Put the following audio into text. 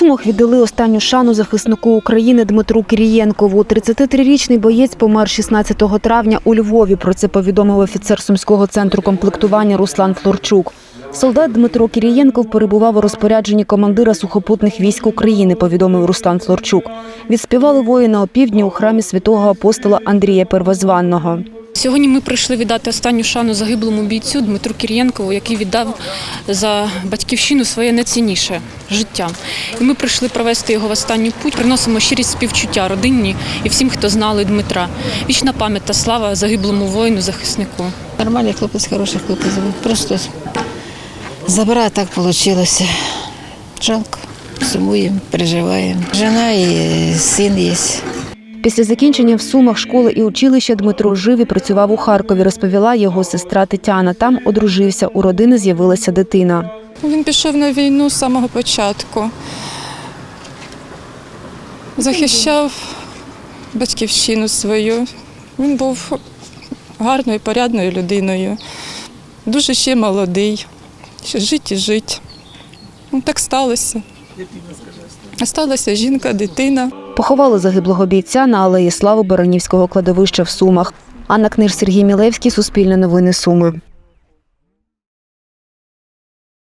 Сумах віддали останню шану захиснику України Дмитру Кирієнкову. 33-річний боєць помер 16 травня у Львові. Про це повідомив офіцер сумського центру комплектування Руслан Флорчук. Солдат Дмитро Кирієнков перебував у розпорядженні командира сухопутних військ України, повідомив Руслан Флорчук. Відспівали воїна опівдні у храмі святого апостола Андрія Первозванного. Сьогодні ми прийшли віддати останню шану загиблому бійцю Дмитру Кір'єнкову, який віддав за батьківщину своє найцінніше життя. І ми прийшли провести його в останню путь. Приносимо щирість співчуття родині і всім, хто знали Дмитра. Вічна пам'ять та слава загиблому воїну, захиснику. Нормальний хлопець, хороший хлопець. Просто забира так вийшло. Жалко. Сумуємо, переживаємо. Жена і син є. Після закінчення в Сумах школи і училища Дмитро жив і працював у Харкові, розповіла його сестра Тетяна. Там одружився, у родини з'явилася дитина. Він пішов на війну з самого початку. Захищав батьківщину свою. Він був гарною, порядною людиною. Дуже ще молодий. Ще жить і жить. Ну, так сталося. Сталася жінка, дитина. Поховали загиблого бійця на алеї Слави Баранівського кладовища в Сумах. Анна Книж, Сергій Мілевський, Суспільне новини Суми.